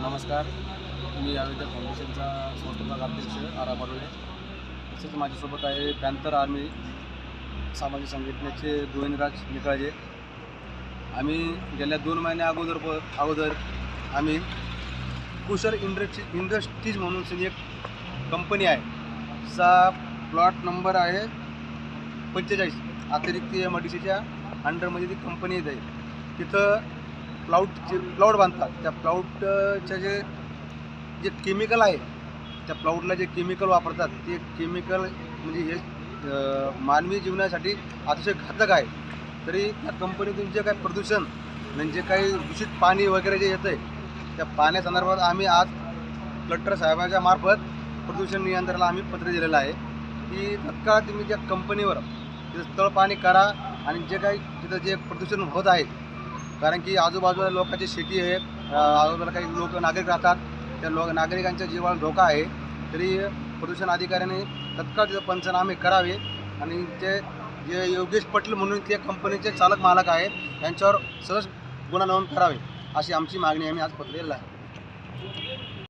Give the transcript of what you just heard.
नमस्कार. मी आरोग्य फाउंडेशनचा संस्थापक अध्यक्ष आरा बडोळे तसेच माझ्यासोबत आहे पॅन्थर आर्मी सामाजिक संघटनेचे गोविंदराज निकाळजे आम्ही गेल्या दोन महिन्या अगोदर प अगोदर आम्ही कुशल इंडस्ट्री इंडस्ट्रीज म्हणून एक कंपनी आहे. चा प्लॉट नंबर आहे पंचेचाळीस. अतिरिक्त एम आय डी सीच्या अंडरमध्ये ती कंपनी येत. आहे तिथं प्लाऊट जे प्लाऊट बांधतात त्या प्लाऊटच्या जे जे केमिकल आहे त्या प्लाऊटला जे केमिकल वापरतात ते केमिकल म्हणजे हे मानवी जीवनासाठी अतिशय घातक आहे. तरी त्या कंपनीतून जे काही प्रदूषण म्हणजे काही दूषित पाणी वगैरे जे येतं आहे त्या पाण्यासंदर्भात आम्ही आज कलेक्टर साहेबांच्या मार्फत प्रदूषण नियंत्रणाला आम्ही पत्र दिलेलं आहे. की तत्काळ तुम्ही त्या कंपनीवर तिथं तळपाणी करा आणि जे काही तिथं जे प्रदूषण होत आहे कारण की आजूबाजूला लोकांची शेती आहे. आजूबाजूला काही लोक नागरिक राहतात. त्या लोक नागरिकांच्या जीवाला धोका आहे. तरी प्रदूषण अधिकाऱ्याने तत्काळ तिथं पंचनामे करावे. आणि ते जे योगेश पटेल म्हणून ते कंपनीचे चालक मालक आहेत यांच्यावर सहज गुन्हा नोंद करावे अशी आमची मागणी आम्ही आज पत्र दिलेला आहे.